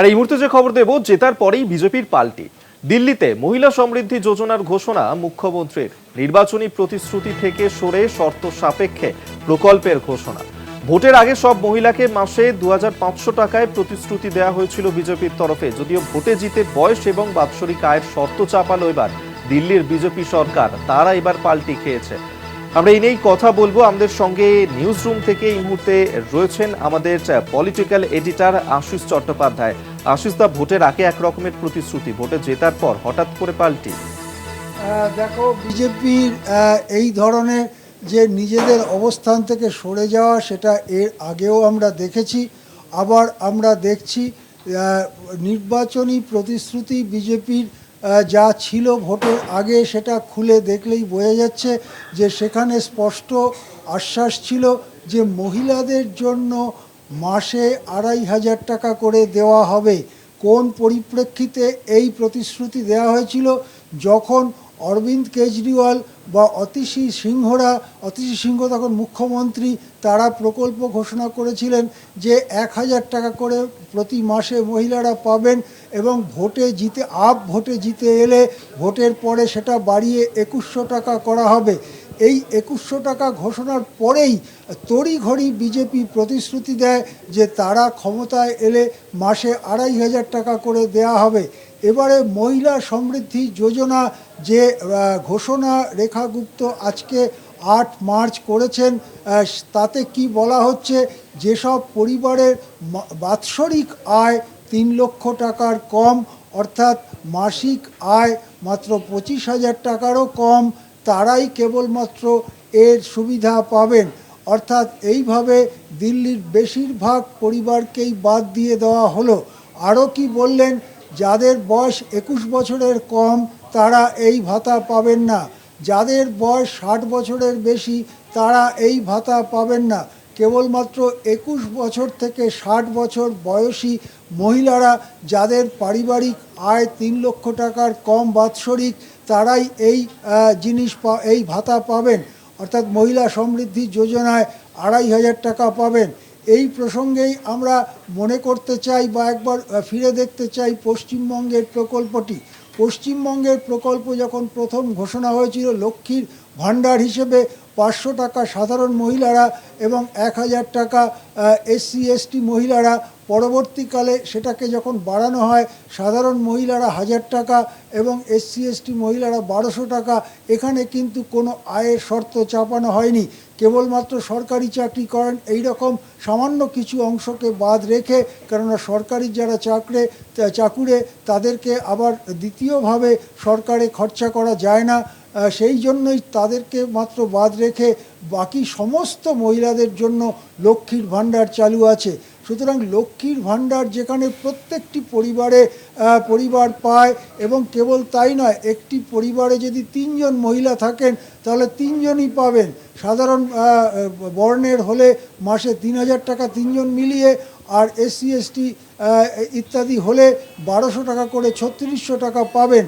আর এই মুহূর্তে যে খবর দেব, জেতার পরেই বিজেপির পাল্টি। দিল্লিতে মহিলা সমৃদ্ধি যোজনার ঘোষণা মুখ্যমন্ত্রীর। নির্বাচনী প্রতিশ্রুতি থেকে সরে শর্ত সাপেক্ষে প্রকল্পের ঘোষণা। ভোটের আগে সব মহিলাকে মাসে দুহাজার পাঁচশো টাকায় প্রতিশ্রুতি দেওয়া হয়েছিল বিজেপির তরফে। যদিও ভোটে জিতে বয়স এবং বাৎসরিক আয়ের শর্ত চাপালো এবার দিল্লির বিজেপি সরকার, তারা এবার পাল্টি খেয়েছে। আমরা এই নিয়েই কথা বলব। আমাদের সঙ্গে নিউজ রুম থেকে এই মুহূর্তে রয়েছেন আমাদের পলিটিক্যাল এডিটার আশিস চট্টোপাধ্যায়। আশিস দা ভোটের আগে এক রকমের প্রতিশ্রুতি, ভোটে জেতার পর হঠাৎ করে পাল্টি। দেখো, বিজেপির এই ধরনের যে নিজেদের অবস্থান থেকে সরে যাওয়া, সেটা এর আগেও আমরা দেখেছি, আবার আমরা দেখছি নির্বাচনী প্রতিশ্রুতি বিজেপির যা ছিল ভোটের আগে, সেটা খুলে দেখলেই বোঝা যাচ্ছে যে সেখানে স্পষ্ট আশ্বাস ছিল যে মহিলাদের জন্য মাসে আড়াই হাজার টাকা করে দেওয়া হবে। কোন পরিপ্রেক্ষিতে এই প্রতিশ্রুতি দেওয়া হয়েছিল? যখন অরবিন্দ কেজরিওয়াল বা অতিশী সিংহরা, অতিশী সিংহ তখন মুখ্যমন্ত্রী, তারা প্রকল্প ঘোষণা করেছিলেন যে এক হাজার টাকা করে প্রতি মাসে মহিলারা পাবেন এবং ভোটে জিতে, আপ ভোটে জিতে এলে ভোটের পরে সেটা বাড়িয়ে একুশশো টাকা করা হবে। এই একুশশো টাকা ঘোষণার পরেই তড়িঘড়ি বিজেপি প্রতিশ্রুতি দেয় যে তারা ক্ষমতায় এলে মাসে আড়াই হাজার টাকা করে দেয়া হবে। এবারে মহিলা সমৃদ্ধি যোজনা যে ঘোষণা রেখা গুপ্ত আজকে আট মার্চ করেছেন তাতে কি বলা হচ্ছে? যেসব পরিবারের বাৎসরিক আয় তিন লক্ষ টাকার কম, অর্থাৎ মাসিক আয় মাত্র পঁচিশ হাজার টাকারও কম তারাই কেবলমাত্র এর সুবিধা পাবেন। অর্থাৎ এইভাবে দিল্লির বেশিরভাগ পরিবারকেই বাদ দিয়ে দেওয়া হলো। আরও কি বললেন, যাদের বয়স একুশ বছরের কম, তারা এই ভাতা পাবেন না। যাদের বয়স ষাট বছরের বেশি, তারা এই ভাতা পাবেন না। কেবলমাত্র একুশ বছর থেকে ষাট বছর বয়সী মহিলারা, যাদের পারিবারিক আয় তিন লক্ষ টাকার কম বাৎসরিক তারাই এই জিনিস এই ভাতা পাবেন। অর্থাৎ মহিলা সমৃদ্ধি যোজনায় আড়াই হাজার টাকা পাবেন। এই প্রসঙ্গেই আমরা মনে করতে চাই বা একবার ফিরে দেখতে চাই পশ্চিমবঙ্গের প্রকল্পটি। পশ্চিমবঙ্গের প্রকল্প যখন প্রথম ঘোষণা হয়েছিল, লক্ষ্মীর ভাণ্ডার হিসেবে পাঁচশো টাকা সাধারণ মহিলারা এবং এক হাজার টাকা এসসি, এসটি মহিলারা পরবর্তীকালে সেটাকে যখন বাড়ানো হয়, সাধারণ মহিলারা হাজার টাকা এবং এসসি, এসটি মহিলারা বারোশো টাকা, এখানে কিন্তু কোনো আয়ের শর্ত চাপানো হয়নি। কেবলমাত্র সরকারি চাকরি করেন এই রকম সামান্য কিছু অংশকে বাদ রেখে, কেননা সরকারি যারা চাকরে চাকুরে, তাদেরকে আবার দ্বিতীয়ভাবে সরকারে খরচা করা যায় না। সেই জন্যই তাদেরকে মাত্র বাদ রেখে বাকি সমস্ত মহিলাদের জন্য লক্ষ্মীর ভাণ্ডার চালু আছে। সুতরাং লক্ষ্মীর ভাণ্ডার যেখানে প্রত্যেকটি পরিবারে পরিবার পায় এবং কেবল তাই নয়, একটি পরিবারে যদি তিনজন মহিলা থাকেন, তাহলে তিনজনই পাবেন। সাধারণ বর্ণের হলে মাসে তিন হাজার টাকা তিনজন মিলিয়ে আর এসসি, এসটি ইত্যাদি হলে বারোশো টাকা করে ছত্রিশশো টাকা পাবেন।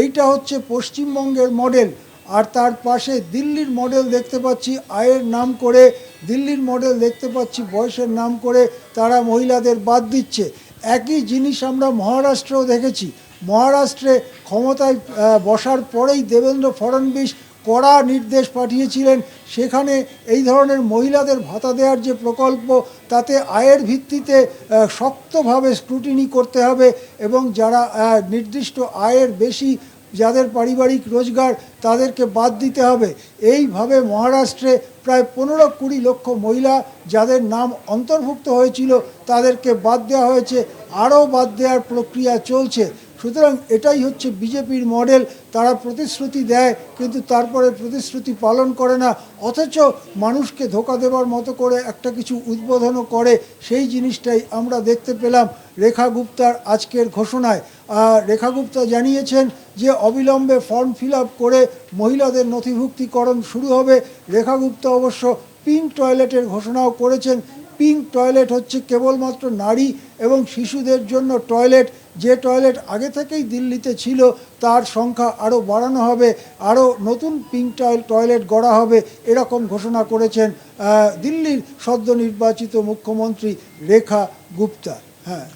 এইটা হচ্ছে পশ্চিমবঙ্গের মডেল আর তার পাশে দিল্লির মডেল দেখতে পাচ্ছি, আয়ের নাম করে দিল্লির মডেল দেখতে পাচ্ছি, বয়সের নাম করে তারা মহিলাদের বাদ দিচ্ছে। একই জিনিস আমরা মহারাষ্ট্রেও দেখেছি। মহারাষ্ট্রে ক্ষমতায় বসার পরেই দেবেন্দ্র ফডণবীশ কড়া নির্দেশ পাঠিয়েছিলেন, সেখানে এই ধরনের মহিলাদের ভাতা দেওয়ার যে প্রকল্প, তাতে আয়ের ভিত্তিতে শক্তভাবে স্ক্রুটিনি করতে হবে এবং যারা নির্দিষ্ট আয়ের বেশি যাদের পারিবারিক রোজগার, তাদেরকে বাদ দিতে হবে। এইভাবে মহারাষ্ট্রে প্রায় পনেরো কুড়ি লক্ষ মহিলা যাদের নাম অন্তর্ভুক্ত হয়েছিল, তাদেরকে বাদ দেওয়া হয়েছে। আরও বাদ দেওয়ার প্রক্রিয়া চলছে। সুতরাং এটাই হচ্ছে বিজেপির মডেল। তারা প্রতিশ্রুতি দেয়, কিন্তু তারপরে প্রতিশ্রুতি পালন করে না। অথচ মানুষকে ধোকা দেওয়ার মতো করে একটা কিছু উদ্বোধনও করে। সেই জিনিসটাই আমরা দেখতে পেলাম রেখা গুপ্তার আজকের ঘোষণায়। আর রেখা গুপ্তা জানিয়েছেন যে, অবিলম্বে ফর্ম ফিল করে মহিলাদের নথিভুক্তিকরণ শুরু হবে। রেখা গুপ্তা অবশ্য পিঙ্ক টয়লেটের ঘোষণাও করেছেন। পিঙ্ক টয়লেট হচ্ছে কেবলমাত্র নারী এবং শিশুদের জন্য টয়লেট যে টয়লেট আগে থেকেই দিল্লিতে ছিল, তার সংখ্যা আরও বাড়ানো হবে আরও নতুন পিঙ্ক টয় টয়লেট গড়া হবে, এরকম ঘোষণা করেছেন দিল্লির সদ্য নির্বাচিত মুখ্যমন্ত্রী রেখা গুপ্তা। হ্যাঁ।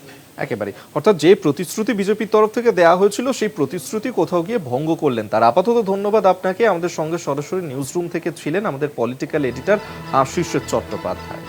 একেবারে অর্থাৎ যে প্রতিশ্রুতি বিজেপির তরফ থেকে দেওয়া হয়েছিল, সেই প্রতিশ্রুতি কোথাও গিয়ে ভঙ্গ করলেন তার। আপাতত ধন্যবাদ আপনাকে। আমাদের সঙ্গে সরাসরি নিউজরুম থেকে ছিলেন আমাদের পলিটিক্যাল এডিটর আশিস চট্টোপাধ্যায়।